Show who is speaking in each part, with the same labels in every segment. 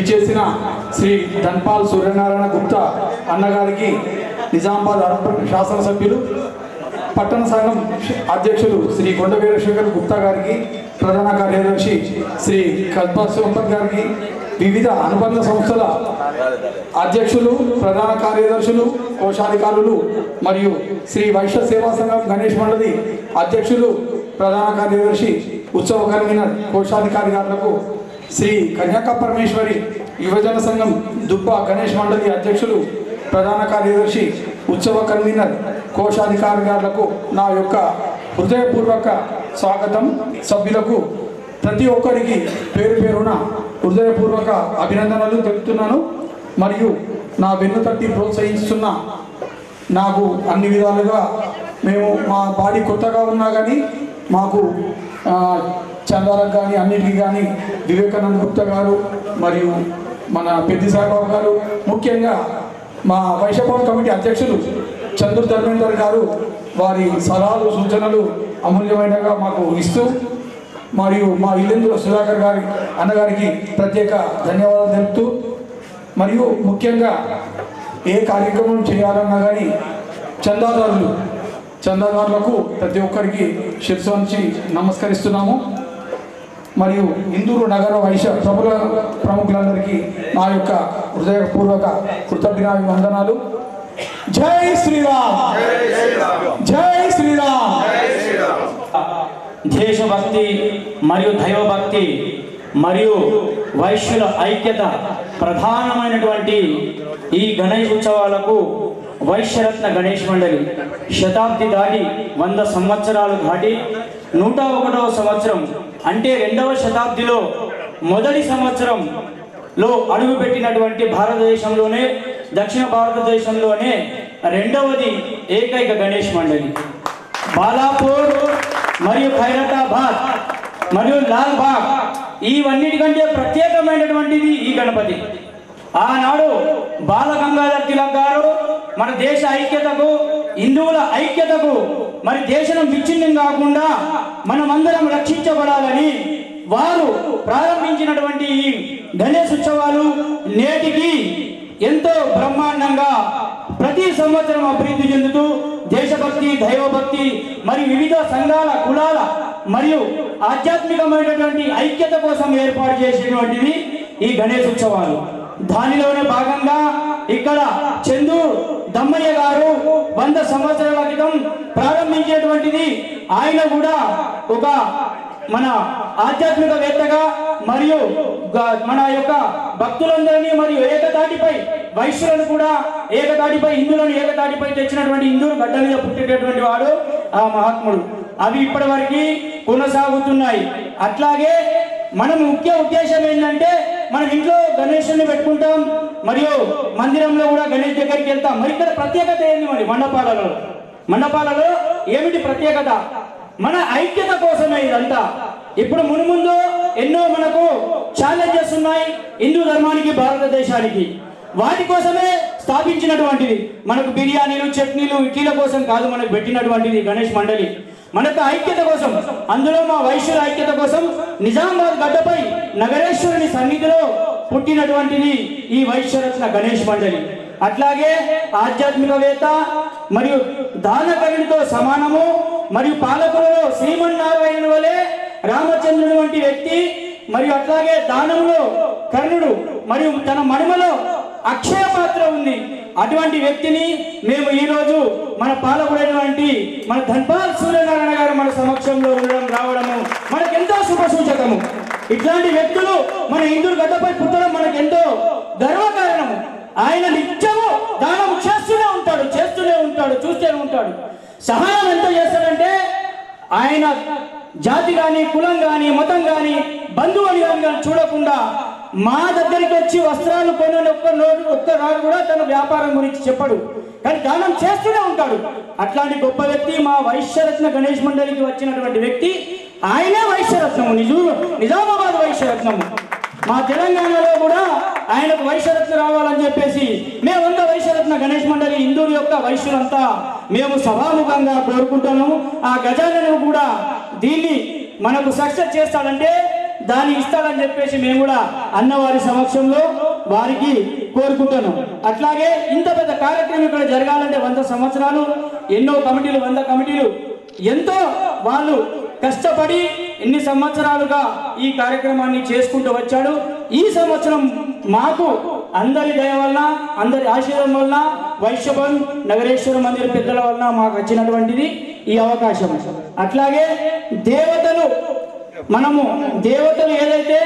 Speaker 1: విచ్చేసిన శ్రీ ధన్పాల్ సూర్యనారాయణ గుప్తా అన్నగారికి నిజామాబాద్ అర్బన్ శాసనసభ్యులు పట్టణ సంఘం అధ్యక్షులు శ్రీ కొండ వీరశేఖర్ గుప్తా గారికి ప్రధాన కార్యదర్శి శ్రీ కల్పా సంపత్ గారికి వివిధ అనుబంధ సంస్థల అధ్యక్షులు ప్రధాన కార్యదర్శులు కోశాధికారులు మరియు శ్రీ వైశ్య సేవా సంఘం గణేష్ మండలి అధ్యక్షులు ప్రధాన కార్యదర్శి ఉత్సవ కన్వీనర్ కోశాధికారి గారులకు శ్రీ కన్యాక పరమేశ్వరి యువజన సంఘం దుబ్బ గణేష్ మండలి అధ్యక్షులు ప్రధాన కార్యదర్శి ఉత్సవ కన్వీనర్ కోశాధికారి గారులకు నా యొక్క హృదయపూర్వక స్వాగతం. సభ్యులకు ప్రతి ఒక్కరికి పేరు పేరున హృదయపూర్వక అభినందనలు తెలుపుతున్నాను. మరియు నా వెన్ను తట్టి ప్రోత్సహిస్తున్న నాకు అన్ని విధాలుగా మేము మా బాడీ కొత్తగా ఉన్నా కానీ మాకు చందాలకు కానీ అన్నిటికీ కానీ వివేకానంద గుప్తా గారు మరియు మన పెద్ది సాయిబాబు గారు ముఖ్యంగా మా వైశభవన్ కమిటీ అధ్యక్షులు చంద్రు ధర్మేందర్ గారు వారి సలహాలు సూచనలు అమూల్యమైనగా మాకు ఇస్తూ మరియు మా ఇల్లెందుల సుధాకర్ గారి అన్నగారికి ప్రత్యేక ధన్యవాదాలు తెలుపుతూ మరియు ముఖ్యంగా ఏ కార్యక్రమం చేయాలన్నా కానీ చందాదారులు చందాదారులకు ప్రతి ఒక్కరికి శిరసు నమస్కరిస్తున్నాము. మరియు ఇందూరు నగర వైశ్య సభల ప్రముఖులందరికీ నా యొక్క హృదయపూర్వక కృతజ్ఞాభివందనాలు. వందనాలు జై శ్రీరామ్! జై శ్రీరామ్!
Speaker 2: దేశభక్తి మరియు దైవభక్తి మరియు వైశ్యుల ఐక్యత ప్రధానమైనటువంటి ఈ గణేష్ ఉత్సవాలకు వైశ్యరత్న గణేష్ మండలి శతాబ్ది దాటి వంద సంవత్సరాలు దాటి నూట ఒకటవ సంవత్సరం అంటే రెండవ శతాబ్దిలో మొదటి సంవత్సరం లో అడుగుపెట్టినటువంటి భారతదేశంలోనే దక్షిణ భారతదేశంలోనే రెండవది ఏకైక గణేష్ మండలి. బాలాపూర్ మరియు ఖైరతాబాద్ మరియు లాల్ బాగ్ ఇవన్నిటికంటే ప్రత్యేకమైనటువంటిది ఈ గణపతి. ఆనాడు బాల గంగాధర్ తిలక్ గారు మన దేశ ఐక్యతకు హిందువుల ఐక్యతకు మరి దేశం విచ్ఛిన్నం కాకుండా మనమందరం రక్షించబడాలని వారు ప్రారంభించినటువంటి ఈ గణేష్ ఉత్సవాలు నేటికి ఎంతో బ్రహ్మాండంగా ప్రతి సంవత్సరం అభివృద్ధి చెందుతూ దేశభక్తి దైవభక్తి మరియు వివిధ సంఘాల కులాల మరియు ఆధ్యాత్మికమైనటువంటి ఐక్యత కోసం ఏర్పాటు చేసినటువంటివి ఈ గణేష్ ఉత్సవాలు. దానిలోనే భాగంగా ఇక్కడ చందు దమ్మయ్య గారు వంద సంవత్సరాల క్రితం ప్రారంభించేటువంటిది. ఆయన కూడా ఒక మన ఆధ్యాత్మికవేత్తగా మరియు మన యొక్క భక్తులందరినీ మరియు ఏకతాటిపై వైశ్యులను కూడా ఏకతాటిపై హిందువులను ఏకతాటిపై తెచ్చినటువంటి హిందువులు గడ్డ మీద పుట్టినటువంటి వాడు ఆ మహాత్ముడు. అవి ఇప్పటి వరకు కొనసాగుతున్నాయి. అట్లాగే మన ముఖ్య ఉద్దేశం ఏంటంటే మనం ఇంట్లో గణేశుని పెట్టుకుంటాం మరియు మందిరంలో కూడా గణేష్ దగ్గరికి వెళ్తాం. మరి ఇక్కడ ప్రత్యేకత ఏంది మరి మండపాలలో? మండపాలలో ఏమిటి ప్రత్యేకత? మన ఐక్యత కోసమే ఇదంతా. ఇప్పుడు మునుముందు ఎన్నో మనకు ఛాలెంజెస్ ఉన్నాయి హిందూ ధర్మానికి భారతదేశానికి. వాటి కోసమే స్థాపించినటువంటిది. మనకు బిర్యానీలు చట్నీలు ఇడ్లీల కోసం కాదు మనకు పెట్టినటువంటిది గణేష్ మండలి. మనకు ఐక్యత కోసం అందులో మా వైశ్యుల ఐక్యత కోసం నిజామాబాద్ గడ్డపై నగరేశ్వరుని సన్నిధిలో పుట్టినటువంటిది ఈ వైశ్యరత్న గణేష్ మండలి. అట్లాగే ఆధ్యాత్మికవేత్త మరియు దానకరునితో సమానము మరియు పాలకులలో శ్రీమన్నారాయణ వలె రామచంద్రుని వంటి వ్యక్తి మరియు అట్లాగే దానంలో కర్ణుడు మరియు తన మడిమలో అక్షయ పాత్ర ఉంది. అటువంటి వ్యక్తిని మేము ఈరోజు మన పాలకుడైనటువంటి మన ధన్పాల్ సూర్యనారాయణ గారు మన సమక్షంలో ఉండడం రావడము మనకెంతో శుభ సూచకము. ఇట్లాంటి వ్యక్తులు మన హిందూ గడ్డపై పుట్టడం మనకెంతో గర్వకారణము. ఆయన నిత్యము దానం చేస్తూనే ఉంటాడు చేస్తూనే ఉంటాడు చూస్తూనే ఉంటాడు. సహాయం ఎంత చేస్తాడంటే ఆయన జాతి కానీ కులం కానీ మతం కానీ బంధువుని కానీ కానీ చూడకుండా మా దగ్గరికి వచ్చి వస్త్రాలు కొనని ఒక్క నోటు ఒక్క రాడు కూడా తన వ్యాపారం గురించి చెప్పడు. కానీ దానం చేస్తూనే ఉంటాడు. అట్లాంటి గొప్ప వ్యక్తి మా వైశ్యరత్న గణేష్ మండలికి వచ్చినటువంటి వ్యక్తి ఆయనే వైశ్యరత్నము. నిజు నిజామాబాద్ వైశ్యరత్నము. మా తెలంగాణలో కూడా ఆయనకు వైశ్యరత్న రావాలని చెప్పేసి మేమంతా వైశ్యరత్న గణేష్ మండలి హిందువుల యొక్క వైశ్యులంతా మేము సభాముఖంగా కోరుకుంటాము ఆ గజాలను కూడా దీన్ని మనకు సక్సెస్ చేస్తాడంటే దాన్ని ఇస్తాడని చెప్పేసి మేము కూడా అన్నవారి సమక్షంలో వారికి కోరుకుంటాను అట్లాగే ఇంత పెద్ద కార్యక్రమం ఇక్కడ జరగాలంటే వంద సంవత్సరాలు ఎన్నో కమిటీలు వంద కమిటీలు. ఎంతో వాళ్ళు కష్టపడి ఎన్ని సంవత్సరాలుగా ఈ కార్యక్రమాన్ని చేసుకుంటూ వచ్చాడు. ఈ సంవత్సరం మాకు అందరి దయ వలన అందరి ఆశీర్వాదం వలన వైశ్యభవన్ నగరేశ్వర మందిర పెద్దల వలన మాకు వచ్చినటువంటిది ఈ అవకాశం. అట్లాగే దేవతలు మనము దేవతలు ఏదైతే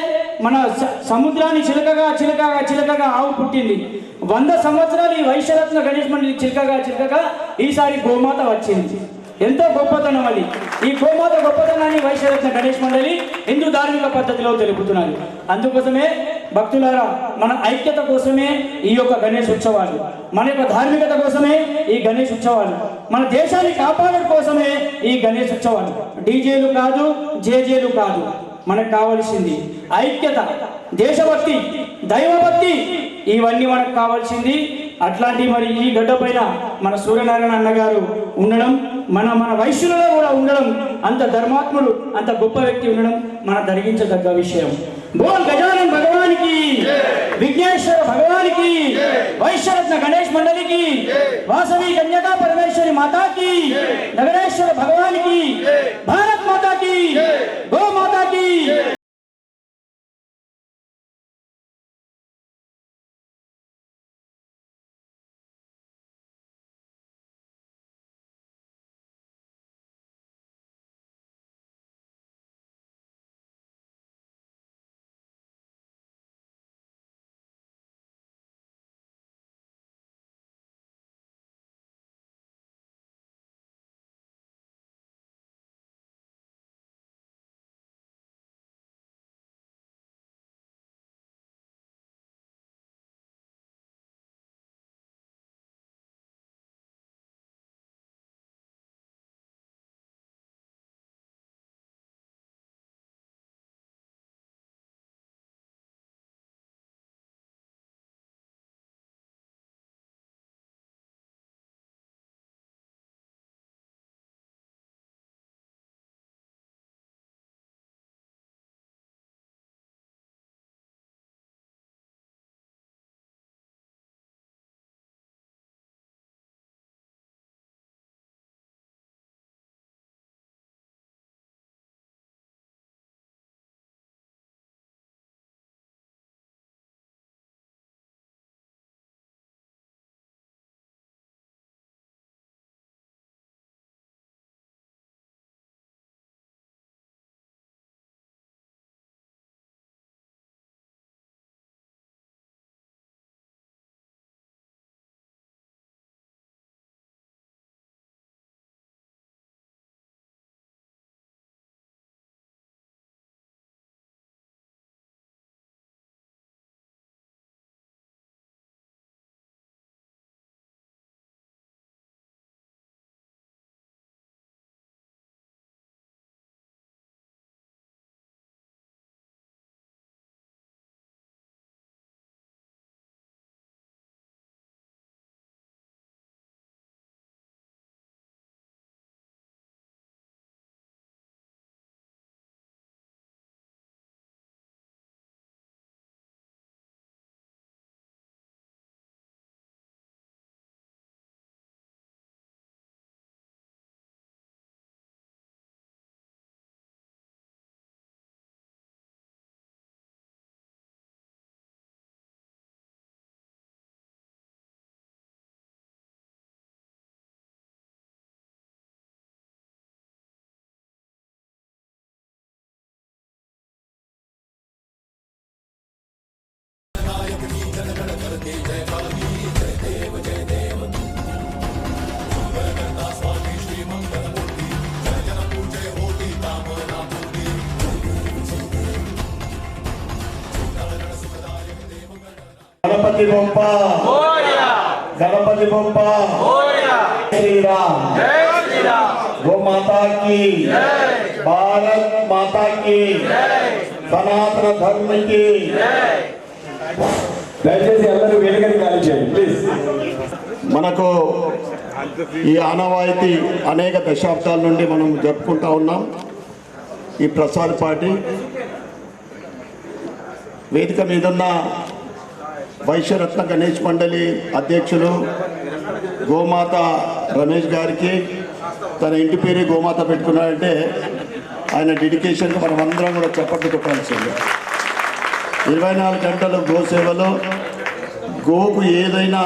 Speaker 2: మన స- సముద్రాన్ని చిలకగా చిలకగా చిలకగా ఆవు పుట్టింది వంద సంవత్సరాలు ఈ వైశ్యరత్న గణేష్ మండలి చిలకగా చిలకగా ఈసారి గోమాత వచ్చింది. ఎంతో గొప్పతనం అది. ఈ గోమాత గొప్పతనాన్ని వైశ్యరత్న గణేష్ మండలి హిందూ ధార్మిక పద్ధతిలో తెలుపుతున్నారు అందుకోసమే భక్తులారా మన ఐక్యత కోసమే ఈ యొక్క గణేష్ ఉత్సవాలు. మన యొక్క ధార్మికత కోసమే ఈ గణేష్ ఉత్సవాలు. మన దేశాన్ని కాపాడడం కోసమే ఈ గణేష్ ఉత్సవాలు. డీజేలు కాదు జేజేలు కాదు. మనకు కావలసింది ఐక్యత దేశభక్తి దైవభక్తి. ఇవన్నీ మనకు కావాల్సింది. అట్లాంటి మరి ఈ గడ్డ పైన మన సూర్యనారాయణ అన్నగారు ఉండడం మన మన వైశ్యులలో కూడా ఉండడం అంత ధర్మాత్ముడు అంత గొప్ప వ్యక్తి ఉండడం మన ధరించదగ్గ విషయం. బోల్ గజానన్ భగవానికి విఘ్నేశ్వర భగవానికి వైశ్యరత్న గణేష్ మండలికి వాసవి కన్యకా పరమేశ్వరి మాతాకి నగరేశ్వర భగవానికి భారత్ మాతాకి గో
Speaker 3: గణపతి బొమ్మ. గణపతి బొమ్మ. శ్రీరామ్. గోమాతాకి. భారత్ మాతాకి. సనాతన ధర్మకి.
Speaker 4: దయచేసి అందరూ వేదికని చేయండి ప్లీజ్
Speaker 3: మనకు ఈ ఆనవాయితీ అనేక దశాబ్దాల నుండి మనం జరుపుకుంటా ఉన్నాం. ఈ ప్రసాద్ పార్టీ వేదిక మీదున్న వైశ్యరత్న గణేష్ మండలి అధ్యక్షులు గోమాత రమేష్ గారికి తన ఇంటి పేరు గోమాత పెట్టుకున్నాడంటే ఆయన డెడికేషన్కి మనం అందరం కూడా చప్పట్లు కొట్టాల్సింది. ఇరవై నాలుగు గంటలు గోసేవలో గోకు ఏదైనా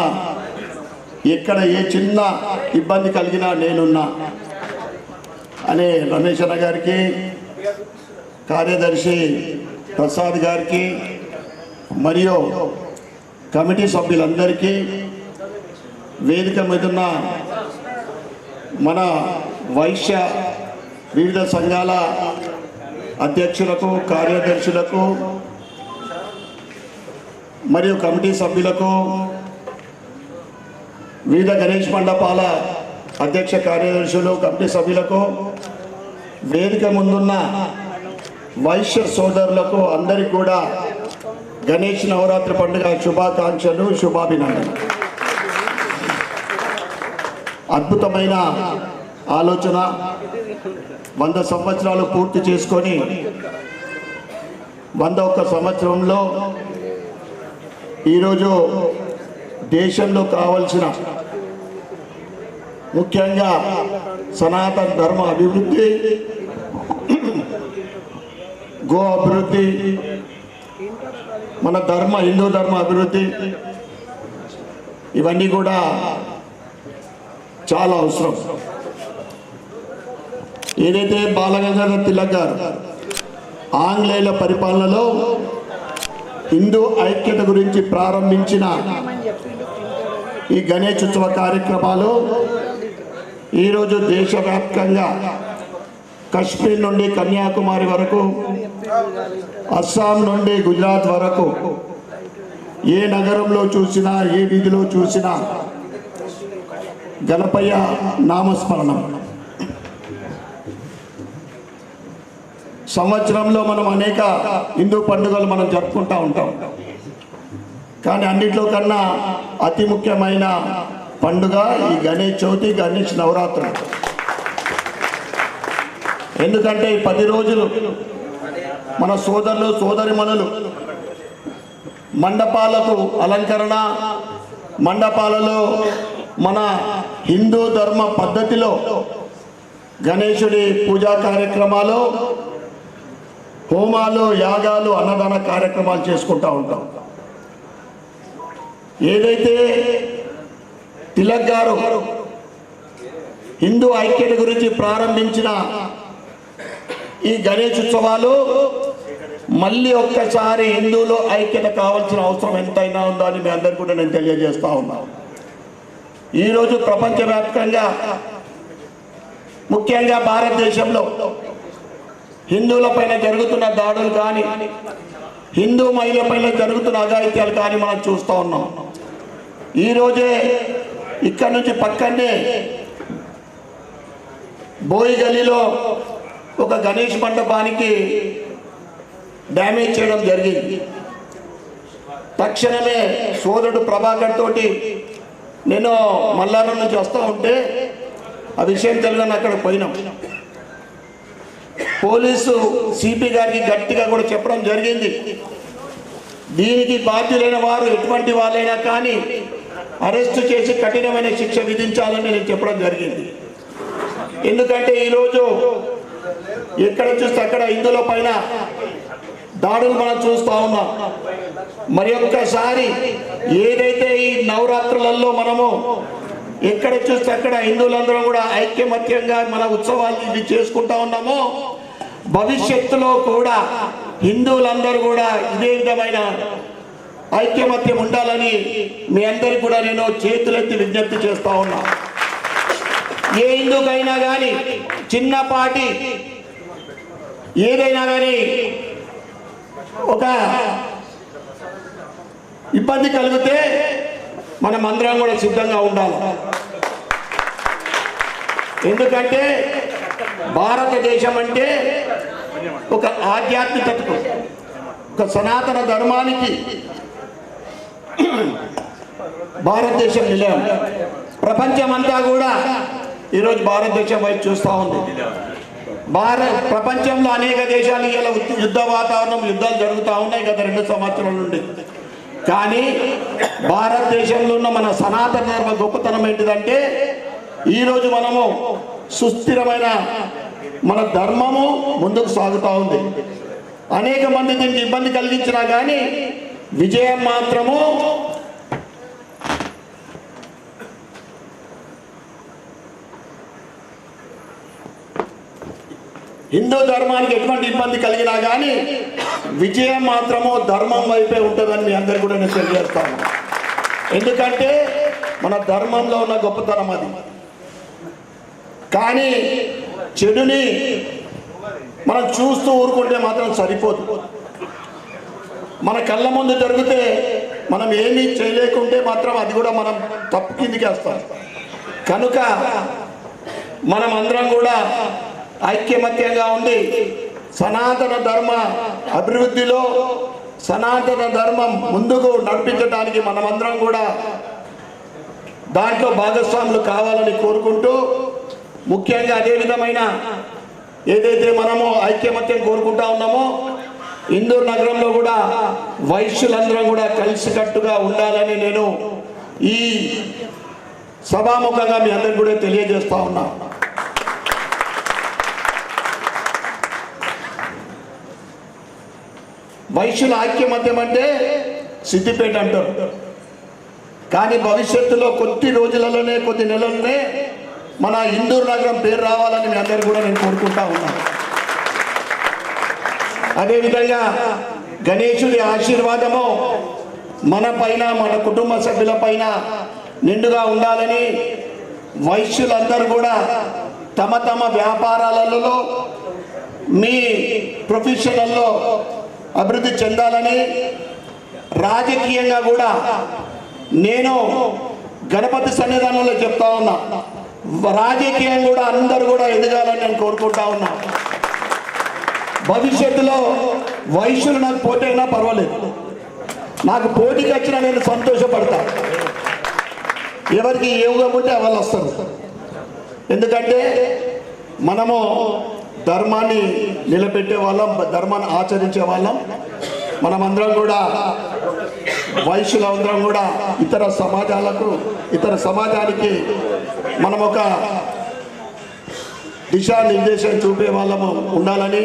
Speaker 3: ఎక్కడ ఏ చిన్న ఇబ్బంది కలిగినా నేనున్నా. అనే రమేష్ అన్న గారికి కార్యదర్శి ప్రసాద్ గారికి మరియు కమిటీ సభ్యులందరికీ వేదిక మీదున్న మన వైశ్య వివిధ సంఘాల అధ్యక్షులకు కార్యదర్శులకు మరియు కమిటీ సభ్యులకు వివిధ గణేష్ మండపాల అధ్యక్ష కార్యదర్శులు కమిటీ సభ్యులకు వేదిక ముందున్న వైశ్య సోదరులకు అందరికీ కూడా గణేష్ నవరాత్రి పండుగ శుభాకాంక్షలు శుభాభినందనలు. అద్భుతమైన ఆలోచన వంద సంవత్సరాలు పూర్తి చేసుకొని వంద ఒక్క సంవత్సరంలో ఈరోజు దేశంలో కావలసిన ముఖ్యంగా సనాతన ధర్మ అభివృద్ధి గో అభివృద్ధి మన ధర్మ హిందూ ధర్మ అభివృద్ధి ఇవన్నీ కూడా చాలా అవసరం. ఏదైతే బాలగంగాధర తిలక్ గారు ఆంగ్లేయుల పరిపాలనలో హిందూ ఐక్యత గురించి ప్రారంభించిన ఈ గణేశోత్సవ కార్యక్రమాలు ఈరోజు దేశవ్యాప్తంగా కశ్మీర్ నుండి కన్యాకుమారి వరకు అస్సాం నుండి గుజరాత్ వరకు ఏ నగరంలో చూసినా ఏ వీధిలో చూసినా గణపయ్య నామస్మరణం. సంవత్సరంలో మనం అనేక హిందూ పండుగలు మనం జరుపుకుంటూ ఉంటాం. కానీ అన్నిట్లో కన్నా అతి ముఖ్యమైన పండుగ ఈ గణేష్ చవితి గణేష్ నవరాత్రులు ఎందుకంటే ఈ పది రోజులు మన సోదరులు సోదరిమణులు మండపాలకు అలంకరణ మండపాలలో మన హిందూ ధర్మ పద్ధతిలో గణేశుడి పూజా కార్యక్రమాలు హోమాలు యాగాలు అన్నదాన కార్యక్రమాలు చేసుకుంటూ ఉంటాం. ఏదైతే తిలక్ గారు హిందూ ఐక్యత గురించి ప్రారంభించిన ఈ గణేష్ ఉత్సవాలు మళ్ళీ ఒక్కసారి హిందువులో ఐక్యత కావాల్సిన అవసరం ఎంతైనా ఉందో అని మీ అందరికీ కూడా నేను తెలియజేస్తూ ఉన్నాను ఈరోజు ప్రపంచవ్యాప్తంగా ముఖ్యంగా భారతదేశంలో హిందువులపైన జరుగుతున్న దాడులు కానీ హిందూ మహిళలపైన జరుగుతున్న అఘాయిత్యాలు కానీ మనం చూస్తూ ఉన్నాం. ఈరోజే ఇక్కడ నుంచి పక్కనే బోయి గలీలో ఒక గణేష్ మండపానికి డ్యామేజ్ చేయడం జరిగింది. తక్షణమే సోదరుడు ప్రభాకర్ తోటి నేను మల్లారం నుంచి వస్తూ ఉంటే ఆ విషయం తెలియని అక్కడ పోయినాం. పోలీసు సిపి గారికి గట్టిగా కూడా చెప్పడం జరిగింది. దీనికి బాధ్యులైన వారు ఎటువంటి వాళ్ళైనా కానీ అరెస్టు చేసి కఠినమైన శిక్ష విధించాలని నేను చెప్పడం జరిగింది. ఎందుకంటే ఈరోజు ఎక్కడ చూస్తే అక్కడ ఇందులో పైన దాడులు మనం చూస్తూ ఉన్నాం. మరి ఒక్కసారి ఏదైతే ఈ నవరాత్రులలో మనము ఎక్కడ చూస్తే అక్కడ హిందువులందరం కూడా ఐక్యమత్యంగా మన ఉత్సవాలు ఇది చేసుకుంటా ఉన్నామో భవిష్యత్తులో కూడా హిందువులందరూ కూడా ఇదే విధమైన ఐక్యమత్యం ఉండాలని మీ అందరికి కూడా నేను చేతులెత్తి విజ్ఞప్తి చేస్తా ఉన్నా. ఏ హిందువుకైనా కానీ చిన్నపాటి ఏదైనా కానీ ఒక ఇబ్బంది కలిగితే మనం అందరం కూడా సిద్ధంగా ఉండాలి. ఎందుకంటే భారతదేశం అంటే ఒక ఆధ్యాత్మికతకు ఒక సనాతన ధర్మానికి భారతదేశం నిలయం. ప్రపంచమంతా కూడా ఈరోజు భారతదేశం వైపు చూస్తూ ఉంది. భారత్ ప్రపంచంలో అనేక దేశాలు ఇలా యుద్ధ వాతావరణం యుద్ధాలు జరుగుతూ ఉన్నాయి గత రెండు సంవత్సరాల నుండి. కానీ భారతదేశంలో ఉన్న మన సనాతన ధర్మ గొప్పతనం ఏంటిదంటే ఈరోజు మనము సుస్థిరమైన మన ధర్మము ముందుకు సాగుతూ ఉంది. అనేక మంది దీనికి ఇబ్బంది కలిగించినా కానీ విజయం మాత్రము హిందూ ధర్మానికి ఎటువంటి ఇబ్బంది కలిగినా కానీ విజయం మాత్రము ధర్మం వైపే ఉంటుందని మీ అందరు కూడా నేను తెలియజేస్తాను. ఎందుకంటే మన ధర్మంలో ఉన్న గొప్పతనం అది. కానీ చెడుని మనం చూస్తూ ఊరుకుంటే మాత్రం సరిపోదు. మన కళ్ళ ముందు జరిగితే మనం ఏమీ చేయలేకుంటే మాత్రం అది కూడా మనం తప్పు కిందికేస్తాం కనుక మనం అందరం కూడా ఐక్యమత్యంగా ఉండి సనాతన ధర్మ అభివృద్ధిలో సనాతన ధర్మం ముందుకు నడిపించడానికి మనమందరం కూడా దాంట్లో భాగస్వాములు కావాలని కోరుకుంటూ ముఖ్యంగా అదే విధమైన ఏదైతే మనము ఐక్యమత్యం కోరుకుంటా ఉన్నామో ఇందూరు నగరంలో కూడా వైశ్యులందరం కూడా కలిసికట్టుగా ఉండాలని నేను ఈ సభాముఖంగా మీ అందరికి కూడా తెలియజేస్తా ఉన్నా. వైశ్యుల ఐక్యమత్యం అంటే సిద్ధిపేట అంటారు. కానీ భవిష్యత్తులో కొద్ది రోజులలోనే కొద్ది నెలలనే మన ఇందూరు నగరం పేరు రావాలని మీ అందరు కూడా నేను కోరుకుంటా ఉన్నాను. అదేవిధంగా గణేశుడి ఆశీర్వాదము మన పైన మన కుటుంబ సభ్యుల పైన నిండుగా ఉండాలని వైశ్యులందరూ కూడా తమ తమ వ్యాపారాలలో మీ ప్రొఫెషనల్లో అభివృద్ధి చెందాలని రాజకీయంగా కూడా నేను గణపతి సన్నిధానంలో చెప్తా ఉన్నా. రాజకీయం కూడా అందరూ కూడా ఎదగాలని నేను కోరుకుంటా ఉన్నా. భవిష్యత్తులో వయసులు నాకు పోటీ అయినా పర్వాలేదు. నాకు పోటీకి వచ్చినా నేను సంతోషపడతా. ఎవరికి ఏ ఉంటే వాళ్ళు వస్తారు. ఎందుకంటే మనము ధర్మాన్ని నిలబెట్టే వాళ్ళం ధర్మాన్ని ఆచరించే వాళ్ళం. మనమందరం కూడా వైశ్యులందరం కూడా ఇతర సమాజాలకు ఇతర సమాజానికి మనం ఒక దిశానిర్దేశం చూపే వాళ్ళము ఉండాలని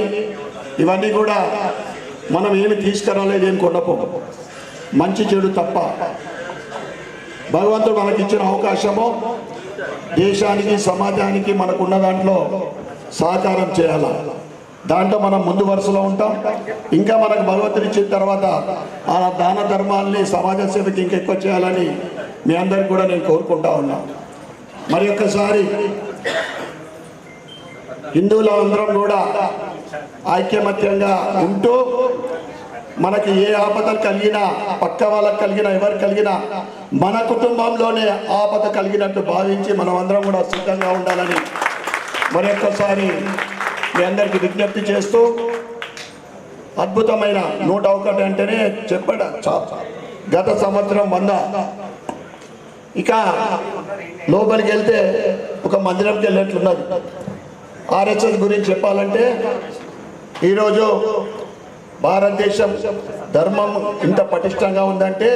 Speaker 3: ఇవన్నీ కూడా మనం ఏమి తీసుకురాలేదు ఏం కొండపో మంచి చెడు తప్ప. భగవంతుడు మనకి ఇచ్చిన అవకాశము దేశానికి సమాజానికి మనకున్న దాంట్లో సహకారం చేయాలి? దాంట్లో మనం ముందు వరుసలో ఉంటాం. ఇంకా మనకు భగవంతుడు ఇచ్చిన తర్వాత ఆ దాన ధర్మాల్ని సమాజ సేవకి ఇంకెక్కువ చేయాలని మీ అందరికి కూడా నేను కోరుకుంటా ఉన్నా. మరి ఒక్కసారి హిందువుల అందరం కూడా ఐక్యమత్యంగా ఉంటూ మనకి ఏ ఆపదలు కలిగినా పక్క వాళ్ళకి కలిగినా ఎవరు కలిగినా మన కుటుంబంలోనే ఆపద కలిగినట్టు భావించి మనం అందరం కూడా సిద్ధంగా ఉండాలని మరొక్కసారి మీ అందరికి విజ్ఞప్తి చేస్తూ అద్భుతమైన నూట ఒకటి అంటేనే చెప్పాడు చా- గత సంవత్సరం వంద. ఇక లోపలికి వెళ్తే ఒక మందిరంకి వెళ్ళినట్లున్నది. ఆర్ఎస్ఎస్ గురించి చెప్పాలంటే ఈరోజు భారతదేశం ధర్మం ఇంత పటిష్టంగా ఉందంటే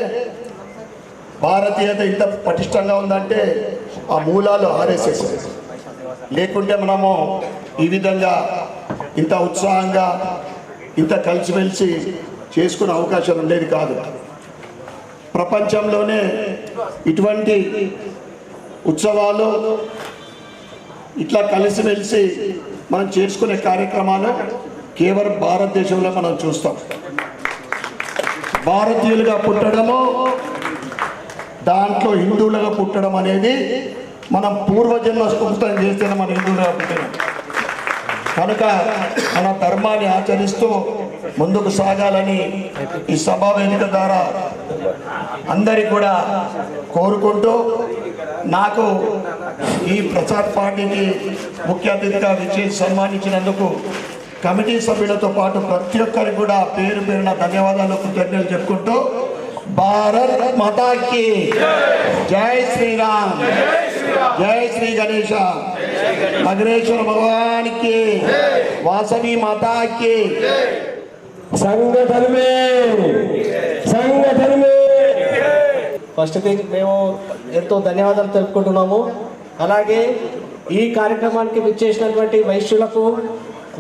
Speaker 3: భారతీయత ఇంత పటిష్టంగా ఉందంటే ఆ మూలాలు ఆర్ఎస్ఎస్. లేకుంటే మనము ఈ విధంగా ఇంత ఉత్సాహంగా ఇంత కలిసిమెలిసి చేసుకునే అవకాశం ఉండేది కాదు. ప్రపంచంలోనే ఇటువంటి ఉత్సవాలు ఇట్లా కలిసిమెలిసి మనం చేసుకునే కార్యక్రమాలు కేవలం భారతదేశంలో మనం చూస్తాం. భారతీయులుగా పుట్టడము దాంట్లో హిందువులుగా పుట్టడం అనేది మనం పూర్వజన్మ స్ఫూర్తం చేస్తేనే మన హిందువులుగా పుట్టినాం కనుక మన ధర్మాన్ని ఆచరిస్తూ ముందుకు సాగాలని ఈ సభా వేదిక ద్వారా అందరి కూడా కోరుకుంటూ నాకు ఈ ప్రసాద్ పార్టీకి ముఖ్య అతిథిగా విజయ్ సన్మానించినందుకు కమిటీ సభ్యులతో పాటు ప్రతి ఒక్కరికి కూడా పేరు పేరున ధన్యవాదాలు కృతజ్ఞతలు చెప్పుకుంటూ భారత్ మతాకి జై శ్రీరామ్. జై శ్రీ గణేశ మగరేశ్వర భగవానికి వాసవి మాతాకి.
Speaker 4: సంఘటనమే సంఘటనమే
Speaker 5: ఫస్ట్ థింగ్ మేము ఎంతో ధన్యవాదాలు తెలుపుకుంటున్నాము. అలాగే ఈ కార్యక్రమానికి విచ్చేసినటువంటి వైశ్యులకు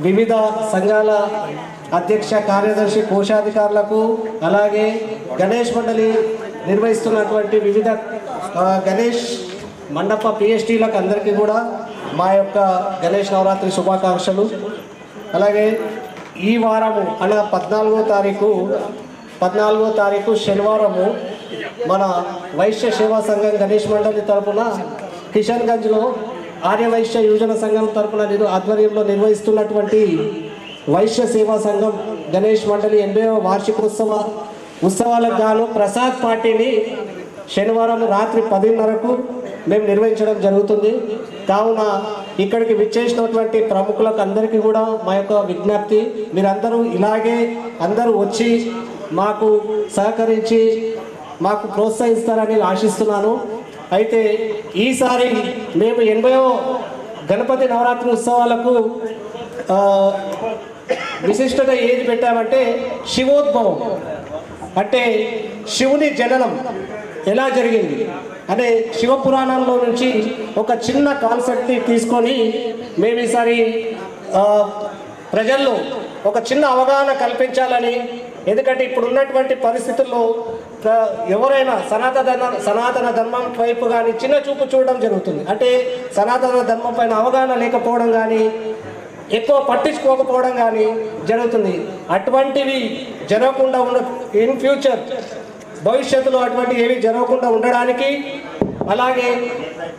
Speaker 5: వివిధ సంఘాల అధ్యక్ష కార్యదర్శి కోశాధికారులకు అలాగే గణేష్ మండలి నిర్వహిస్తున్నటువంటి వివిధ గణేష్ మండప పిహెచ్డీలకు అందరికీ కూడా మా యొక్క గణేష్ నవరాత్రి శుభాకాంక్షలు. అలాగే ఈ వారము అనగా పద్నాలుగో తారీఖు పద్నాలుగో తారీఖు శనివారము మన వైశ్య సేవా సంఘం గణేష్ మండలి తరపున కిషన్ గంజ్లో ఆర్య వైశ్య యువజన సంఘం తరపున నిర్- ఆధ్వర్యంలో నిర్వహిస్తున్నటువంటి వైశ్య సేవా సంఘం గణేష్ మండలి ఎనభై వార్షికోత్సవ ఉత్సవాలకు గాను ప్రసాద్ పార్టీని శనివారం రాత్రి పదిన్నరకు మేము నిర్వహించడం జరుగుతుంది. కావున ఇక్కడికి విచ్చేసినటువంటి ప్రముఖులకు అందరికీ కూడా మా యొక్క విజ్ఞప్తి. మీరందరూ ఇలాగే అందరూ వచ్చి మాకు సహకరించి మాకు ప్రోత్సహిస్తారని ఆశిస్తున్నాను. అయితే ఈసారి మేము ఎనభైవ గణపతి నవరాత్రి ఉత్సవాలకు విశిష్టత ఏది పెట్టామంటే శివోద్భవం. అంటే శివుని జననం ఎలా జరిగింది? అంటే శివ పురాణంలో నుంచి ఒక చిన్న కాన్సెప్ట్ని తీసుకొని మేము ఈసారి ప్రజల్లో ఒక చిన్న అవగాహన కల్పించాలని ఎందుకంటే ఇప్పుడు ఉన్నటువంటి పరిస్థితుల్లో ఎవరైనా సనాతన సనాతన ధర్మం వైపు కానీ చిన్న చూపు చూడడం జరుగుతుంది. అంటే సనాతన ధర్మం పైన అవగాహన లేకపోవడం కానీ ఎక్కువ పట్టించుకోకపోవడం కానీ జరుగుతుంది. అటువంటివి జరగకుండా ఉన్న ఇన్ ఫ్యూచర్ భవిష్యత్తులో అటువంటి ఏవి జరగకుండా ఉండడానికి అలాగే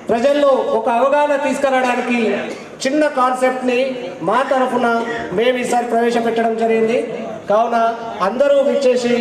Speaker 5: ప్రజల్లో ఒక అవగాహన తీసుకురావడానికి చిన్న కాన్సెప్ట్ని మా తరఫున మేము ఈసారి ప్రవేశపెట్టడం జరిగింది. కావున అందరూ విచ్చేసి